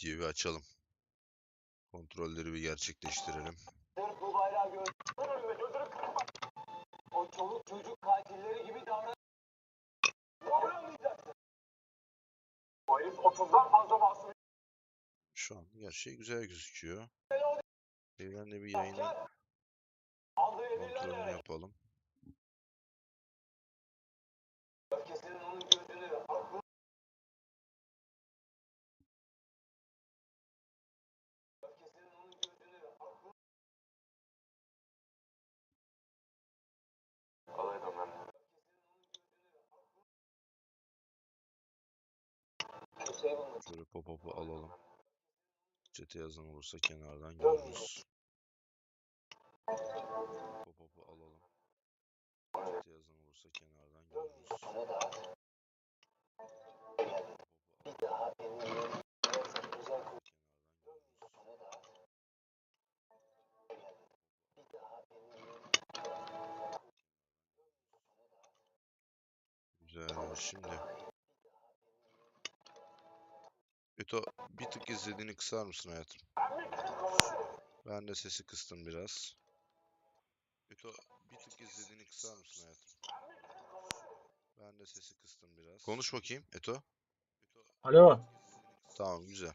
diye bir açalım. Kontrolleri bir gerçekleştirelim. Bu bayrağı gördüm. O çoluk çocuk katilleri gibi davran. Davranmayacaksın. O herif 30'dan fazla basmış. Şu an her şey güzel gözüküyor. Evden de bir emirlerle kontrolünü yapalım. öfkesinin onun gözünü, aklını... Öfkesinin onun gözünü, aklını... Alaydım ben. Şu şey bulmuş. Şöyle pop-up'ı alalım. Çete yazan olursa kenardan görürüz. Pop-up'ı alalım. Çete yazan olursa kenardan görürüz. Sana da Beto bir tık izlediğini kısar mısın hayatım? Ben de sesi kıstım biraz. Beto bir tık izlediğini kısar mısın hayatım? Ben de sesi kıstım biraz. Konuş bakayım Eto. Alo. Tamam güzel.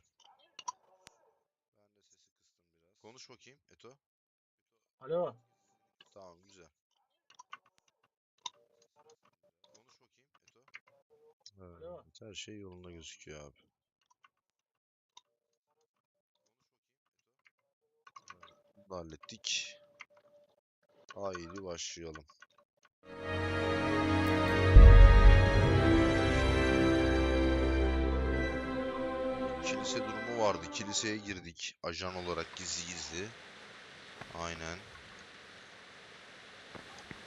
Ben de sesi kıstım biraz. Konuş bakayım Eto. Alo. Tamam güzel. Konuş bakayım Eto. Evet, her şey yolunda gözüküyor abi. Evet, bunu da hallettik. Haydi başlayalım. Kilise durumu vardı. Kiliseye girdik. Ajan olarak gizli gizli. Aynen.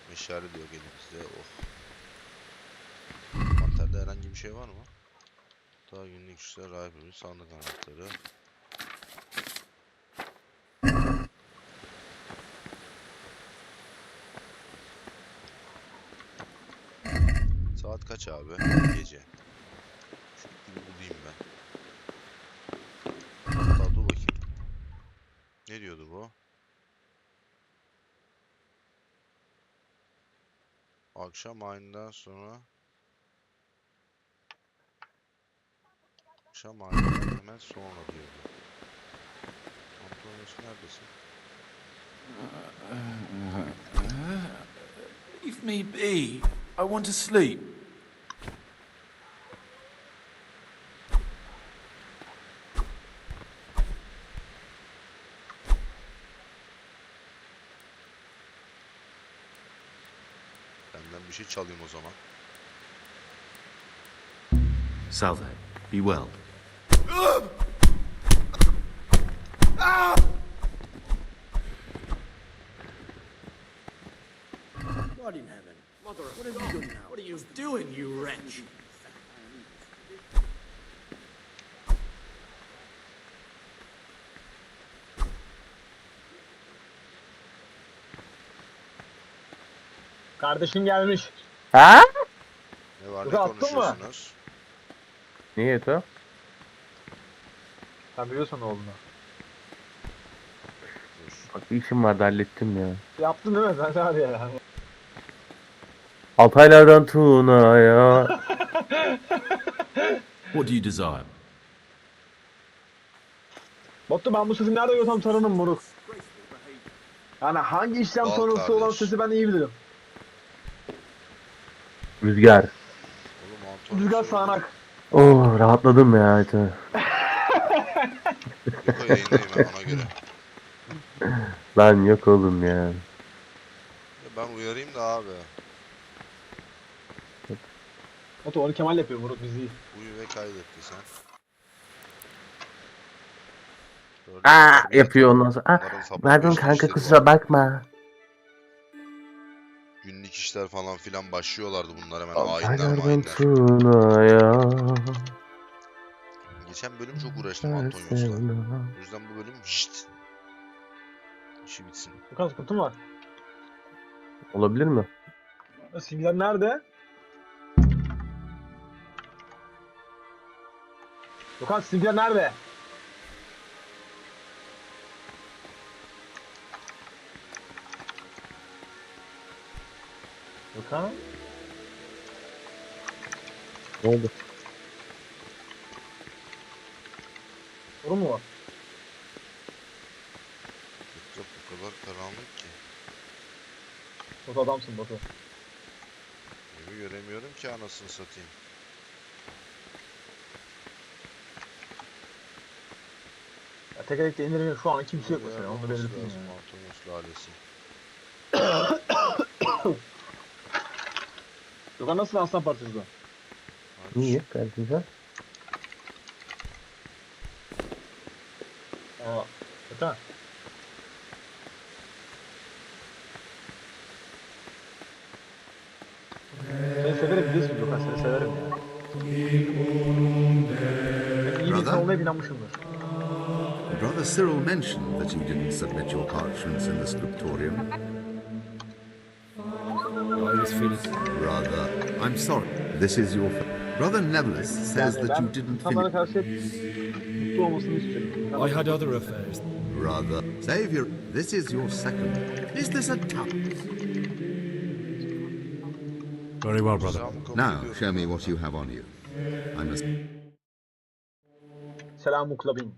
Meşale diyor elimizde. Oh. Manterde herhangi bir şey var mı? Daha günlük işler, rahibimiz, sandık anahtarı. Saat kaç abi? Gece. Şu gibi bulayım ben. Hatta dur bakayım. Ne diyordu bu? Akşam ayından sonra Akşam ayından hemen sonra diyordu. Antonius neredesin? Leave me be. I want to sleep. Şey çalayım o zaman. Salve, be well. God in heaven. Mother what have you done now? What are you doing, you wretch? Kardeşin gelmiş. Ha? Ne var ne attın mı? konuşuyorsunuz? Niye Eto? Sen biliyorsun oğlunu. Dur. Bak bir işim vardı hallettim ya. Yaptın değil mi? Sen sen hadi ya. Altaylardan Tuna'ya. What do you desire? Batu ben bu sesi nerede görsem tanırım moruk. Yani hangi işlem Bal sonrası olan kardeş. sesi ben iyi bilirim. Rüzgar. Oğlum Rüzgar sağanak. Oh rahatladım ya Eto. Yok o yayındayım ben ona göre. Lan yok oğlum ya. Ya Ben uyarayım da abi. Batu onu Kemal yapıyor moruk biz değil. Uyu ve kaydetti sen. Gördün mü? Aa yapıyor ondan sonra. Aa, bunların pardon kanka kusura bakma. Günlük işler falan filan başlıyorlardı bunlar hemen. Hainler. Tuna'ya. Geçen bölüm çok uğraştım Antonius'la. O yüzden bu bölüm şşt. İşi bitsin. Lukas kutum var. Olabilir mi? Simgeler nerede? Lukas simgeler nerede? Gökhan? Ne oldu? Sorun mu var? Etraf o kadar karanlık ki. Batu adamsın Batu. Evi göremiyorum ki anasını satayım. Ya tekerlekte indirince şu an kimse yok mesela. Onu belirteyim yani. Antonius lalesi. Gökhan nasıl aslan parçası? Niye? Güzel. Aa. Gökhan. Seni severim biliyorsun Gökhan seni severim ya. Ben iyi bir insan Brother? olmaya inanmışımdır. Brother Cyril mentioned that you didn't submit your parchments in the scriptorium. Feeling. Rather, I'm sorry. This is your. Brother Nevelis says Yani that you didn't finish. karşı hep mutlu olmasını istiyorum. I had other affairs. Rather, Savior, this is your second. Is this a tap? Very well, brother. Now, show me what you have on you. I must. Selamun klabin.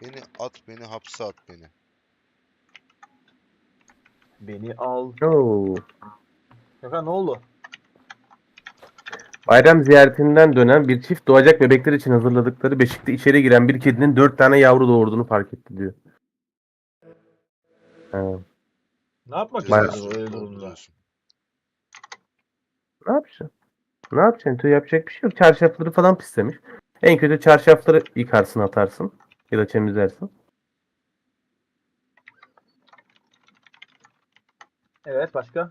Beni at beni hapse at beni. Beni al. Oo. Gökhan ne oldu? Bayram ziyaretinden dönen bir çift doğacak bebekler için hazırladıkları beşikte içeri giren bir kedinin dört tane yavru doğurduğunu fark etti diyor. Ha, Ne yapmak Bayağı- istiyorsun öyle durumda? Dolduruyorsun. ne yapacaksın? Ne yapacaksın? Tüy yapacak bir şey yok. Çarşafları falan pislemiş. En kötü çarşafları yıkarsın atarsın. Ya da temizlersin. Evet başka?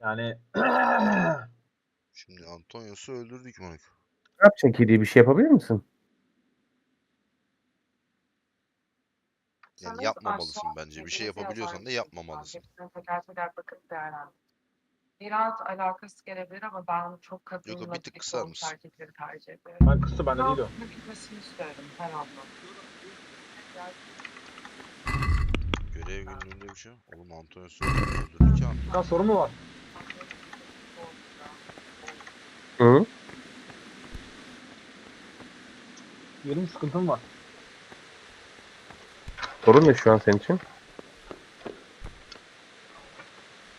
Yani Şimdi Antonius'u öldürdük. Ne yapacaksın kediye bir şey yapabilir misin? Yani yapmamalısın bence. Bir şey yapabiliyorsan da yapmamalısın. Hepsine teker teker bakıp değerlendir. Biraz alakası gelebilir ama ben çok kadınla Yok, bir tık kısar olmuş mısın? erkekleri tercih ederim. ben kısa bende değil o. Altına gitmesini isterim her anlamda. Görev günlüğünde bir şey. Oğlum Antonius'u öldürdük ya. Gökhan sorun mu var? Hı? Benim sıkıntım var. Sorun ne şu an senin için?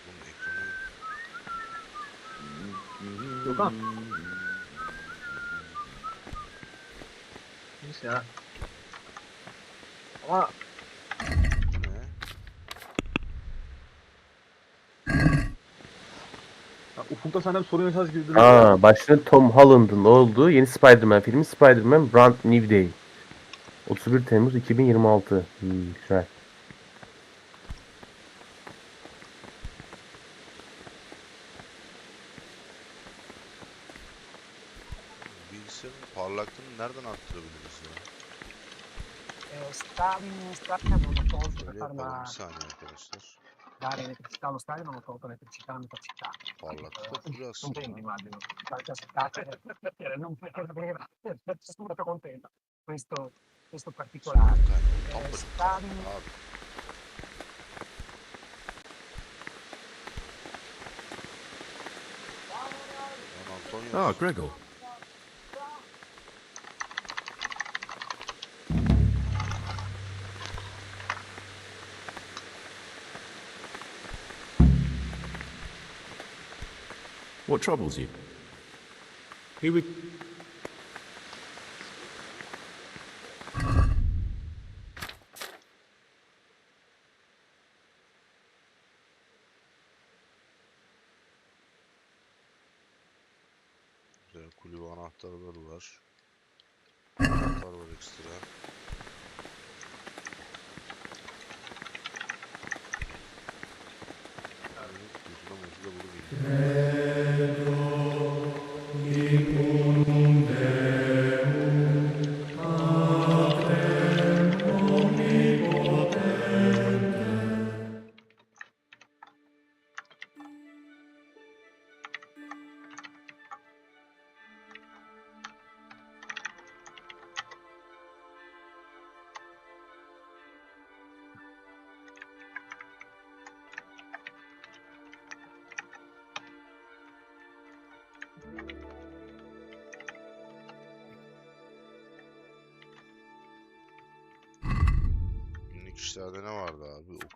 Bunun ekranı Gökhan. Neyse ya. Ama bu ne? ya, ufukta senden sorun yaşarız gibi duruyor. Aa, başlığı Tom Holland'ın olduğu yeni Spider-Man filmi Spider-Man Brand New Day. 31 Temmuz 2026. Hmm, güzel. Bilgisayarın parlaklığını nereden arttırabiliriz ya? sta farla bir saniye arkadaşlar. dare elettricità allo stadio, hanno tolto l'elettricità a metà città. Pollack. Sono contento, immagino. Non per la breva, sono molto contento. Questo, questo particolare. Oh, Gregor. What troubles you? He would.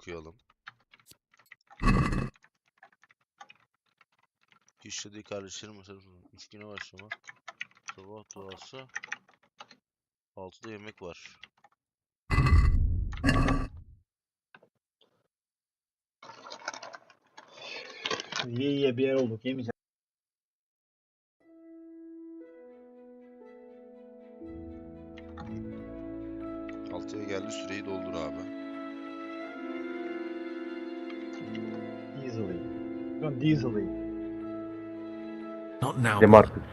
Okuyalım. İşlediği kardeşlerim mesela üç güne başlama. Sabah duası. Altıda yemek var. Yiye yiye bir yer olduk yemeyeceğim. Lan easily. Not now. Demarcus.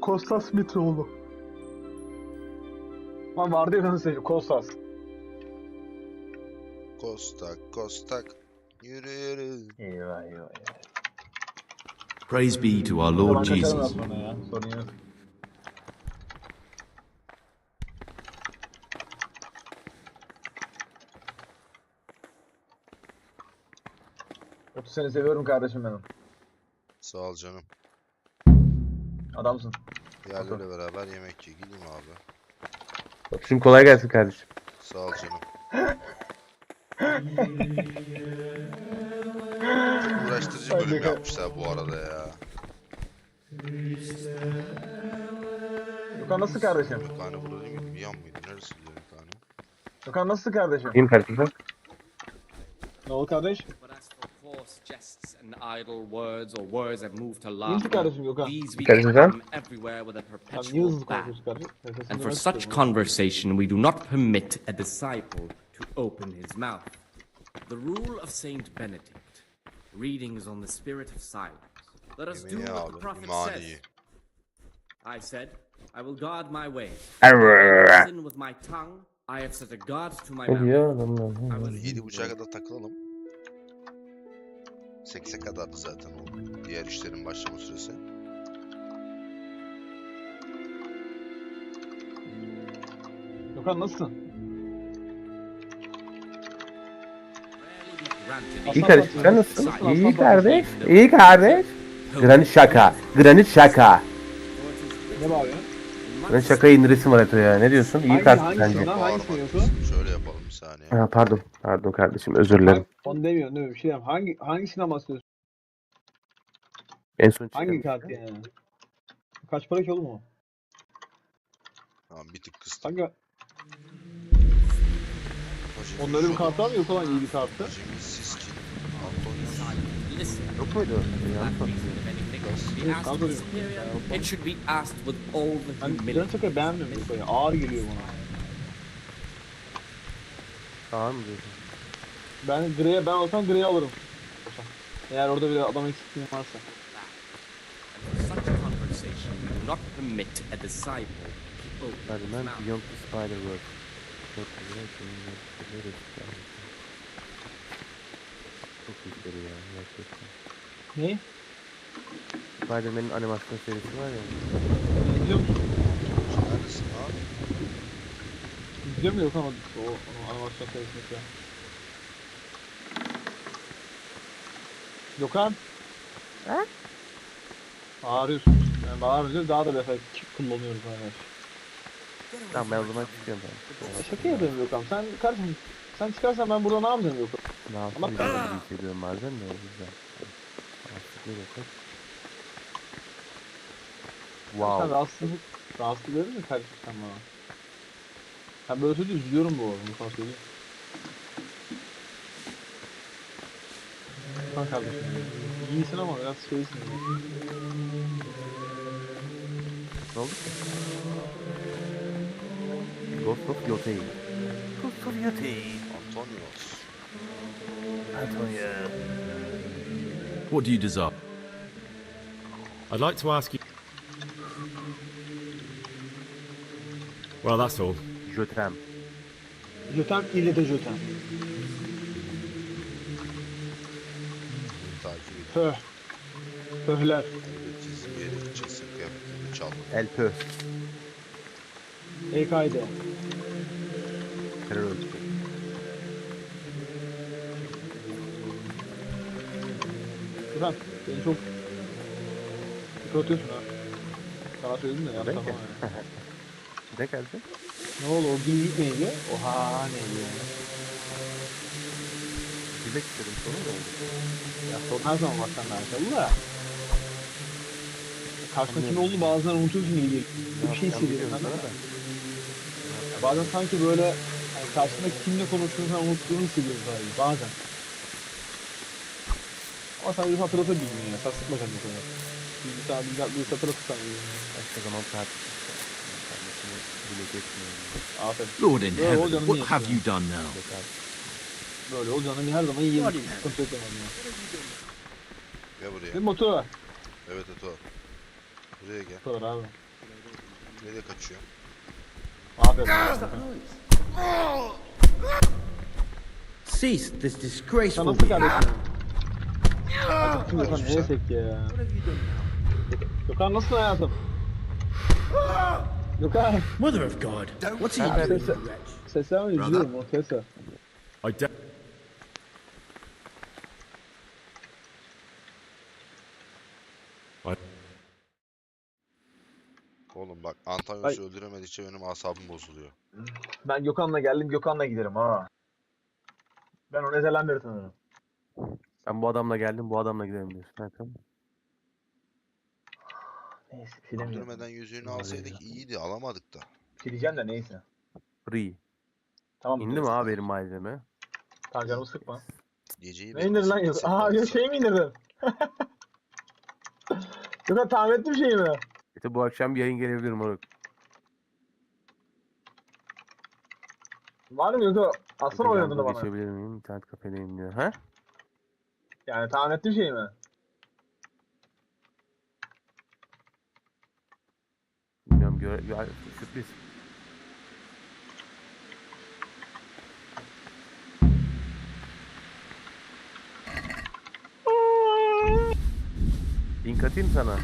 Kostas Mitroğlu. Lan vardı ya nasıl seveyim Kostas. Kostak, kostak. Yürü yürü. Eyvah eyvah eyvah. Praise be to our Lord Jesus. Sorun yok. Otu seni seviyorum kardeşim benim. Sağ ol canım. Adamsın. Diğerleriyle beraber yemek ye. Gideyim abi. Batucuğum kolay gelsin kardeşim. Sağ ol canım. Uğraştırıcı bölüm yapmışlar bu arada ya. Gökhan nasıl kardeşim? Yemekhane burada değil miydi? Bir yan mıydı? Neresi yemekhane? Gökhan nasıl kardeşim? İyiyim kardeşim? Ne oldu kardeş? Jests and idle words or words that move to İyi laughter, these we Kardeşim come everywhere with a Tamam niye hızlı perpetual ban. konuşuyorsun kardeşim? Sesini And for such conversation, we do not permit a disciple to open his mouth. The rule of Saint Benedict, readings on the spirit of silence. Let us do what the prophet İmani. says. I said, I will guard my ways. Arrrr. Sin with my tongue, I have set a guard to my Ne mouth. diyor? I will Yedi buçuğa kadar takılalım. Sekse kadardı zaten o diğer işlerin başlama süresi. Gökhan nasılsın? İyi a kardeşim sen nasılsın? İyi kardeş. İyi kardeş. Granit şaka. Granit şaka. Ne bağırıyor? Granit şaka indiresim var Eto ya. Ne diyorsun? İyi hangisi bence. Şöyle yapalım saniye. Ha, pardon. Pardon kardeşim özür dilerim. Onu demiyorum demiyorum bir şey demiyorum. Hangi, hangisinden bahsediyorsun? En son Hangi çıkan. kart yani? Kaç para ki oğlum o? Tamam bir tık kıstım. Hangi? Onun öyle bir kartı var mı yok olan iyi bir kartı? Jimmy Siskin. Listen, Yok muydu? Do it. should be asked with all the Ben humility. Granit Şaka'yı beğenmiyorum Gökhan'ı. Ağır geliyor bana. Tamam mı diyorsun? Ben Grey'e ben olsam Grey'i alırım. Eğer orada bir adam eksikliğim varsa. Not permit a disciple to open his Spider-Man. Beyond the Spider-Verse. Çok güzel, çok iyi seri ya. Gerçekten. Ne? Spider-Man'in animasyon serisi var ya. İzliyor musun? Neredesin abi? İzliyor mu o animasyon falan? Gökhan? Ha? Bağırıyorsun. Yani bağırınca daha da efekt kullanıyoruz hani. Tamam ben o zaman çıkıyorum ben. Şaka yapıyorum Gökhan. Sen kardeşim sen çıkarsan ben burada ne yapacağım Gökhan? Rahatsız Ama- ediyorum gibi hissediyorum bazen de o yüzden. Rahatsız değil yasak. Sen Wow. rahatsızlık, rahatsızlık verir mi kardeşim sen bana? Ben böyle söyleyince üzülüyorum bu arada. Bu sana söyleyeyim. Gökhan kardeşim. İyisin ama biraz şeysin. Ne oldu ki? Ghost of Yotei. Ghost of Yotei. Antonius. Antonia. What do you desire? I'd like to ask you. Well, that's all. Jötem. Jötem ile de. Beni takip et. Föh. Föhler. Elbet çizim yere gideceksin. Kıyafetini çal. Elpö. EK'de. Terör örgütü. Güzel. Beni çok yıpratıyorsun ha. Sana söyledim de ki? anlama yani. Ne geldi? Ne oldu o gülücük neydi? Oha neydi yani? Bilmek istedim sorun ne oldu? Ya sorun her zaman senden alakalı da. Karşında kim oldu bazen unutuyorsun gibi geliyor. Bir şey hissediyorum. Ya Bazen sanki böyle hani karşında kimle konuştuğunu sen unuttuğunu hissediyorsun sadece bazen. Ama sen bir hatırlatabilmiyorsun ya. Sen sıkma kendini bir, bir hatırlatırsan. Başka zaman tartışırız. Lord in heaven, what have you done now? Böyle olacağını her zaman iyi Hadi. sıkıntı yok yani. Gel buraya. Mi Batu? Evet Eto. Buraya gel. Bu kadar abi. Nereye kaçıyor? Aferin. Cease this disgraceful nasıl behavior. kardeşim? Şimdi tek ya? What have you done now? Gökhan nasılsın hayatım? Gökhan. Mother of God, what's he doing, ses, you wretch? seslenme üzülüyorum o sese. I de- Oğlum bak Antonius'u öldüremedikçe benim asabım bozuluyor. Ben Gökhan'la geldim Gökhan'la giderim ha. Ben onu ezelden beri tanırım. Ben bu adamla geldim bu adamla gidelim diyorsun. Ha, tamam. Neyse bir şey demiyorum. Öldürmeden yüzüğünü alsaydık iyiydi alamadık da. Bir şey diyeceğim de neyse. Free. Tamam. İndi mi abi benim malzeme? Tamam canımı sıkma. Geceyi Ne indirdin lan yok. beklesin, Aa ya şey mi indirdin? Gökhan tahmin ettim şeyi mi? İşte bu akşam bir yayın gelebilir moruk. Var mı yoksa aslan oynadın bana? Geçebilir miyim? İnternet kafedeyim diyor. Ha? Yani tahmin ettim şeyi mi? Bilmiyorum göre, gö- sürpriz. Link atayım sana.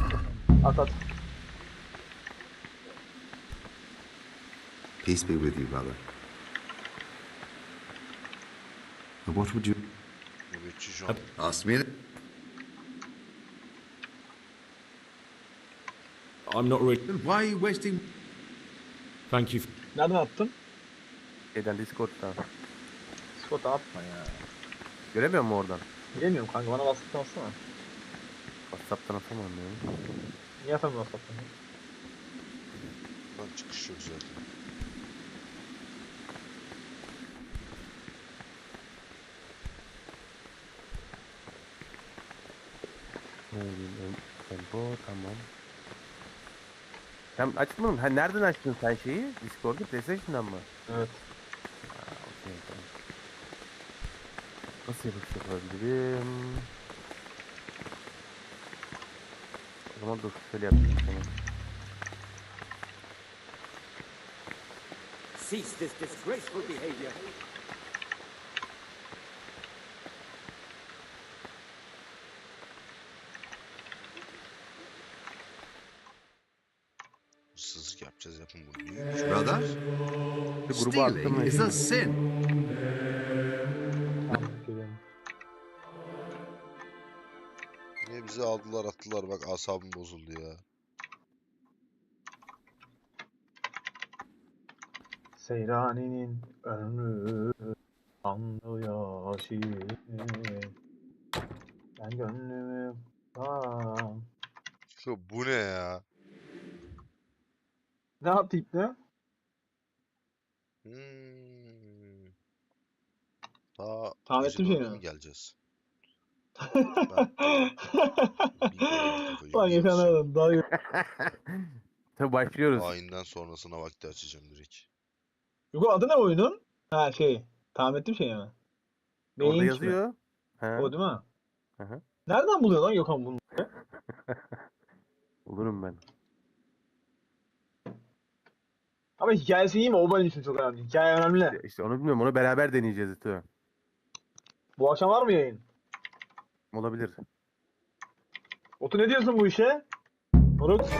At at. Peace be with you, brother. Now What would you ask me? I'm not really. Then why are you wasting? Thank you. Nereden attın? Şeyden Discord'dan. Discord'a atma ya. Göremiyor musun oradan? Bilemiyorum kanka bana WhatsApp'tan atsana. WhatsApp'tan atamam ya. Niye atamıyorum WhatsApp'tan? Lan çıkış yok zaten. Tempo tamam. Sen açtın mı? Ha, nereden açtın sen şeyi? Discord'u PlayStation'dan mı? Evet. Ha, okey tamam. Nasıl yapış yapabilirim? O zaman dur şöyle yapayım sana. Cease this disgraceful behavior. Gruba attım Stealing is a sin. Yine bizi aldılar attılar bak asabım bozuldu ya. Seyraninin önü anlı yaşı Ben gönlümü Aa, Şu bu ne ya? Ne yaptı ipne? Hmm. Daha Tahmin ettim dörde mi geleceğiz? Lan yiyeceğiz. yakaladım. Daha Tabii başlıyoruz. Ayinden sonrasına vakti açacağım direkt. Yugo adı ne oyunun? Ha şey. Tahmin ettim şey yani. Orada Beyin mi? yazıyor. Ha, O değil mi? Hı hı. Nereden buluyor lan Gökhan bunu? bulurum ben. Ama hikayesi iyi mi? O benim için çok önemli. Hikaye önemli. İşte onu bilmiyorum. Onu beraber deneyeceğiz Ito. Bu akşam var mı yayın? Olabilir. Otu ne diyorsun bu işe? Moruk.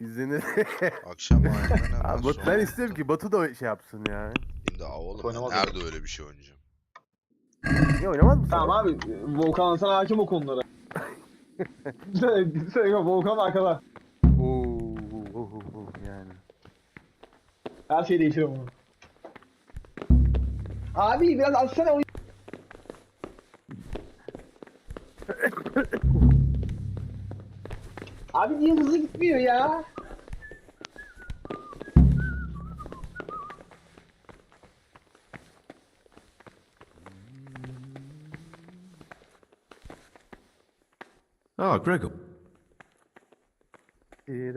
İzlenir. Akşam Abi Batu, ben istiyorum ki Batu da şey yapsın ya. Şimdi aa oğlum Oynamaz nerede öyle bir şey oynayacağım? Niye oynamaz mısın? Tamam abi. Volkan sana hakim o konulara. Sen- sen- Volkan arkada. Her şey değişir ama. Abi biraz açsana oyun. Abi niye hızlı gitmiyor ya? Ah, Gregor. Ee,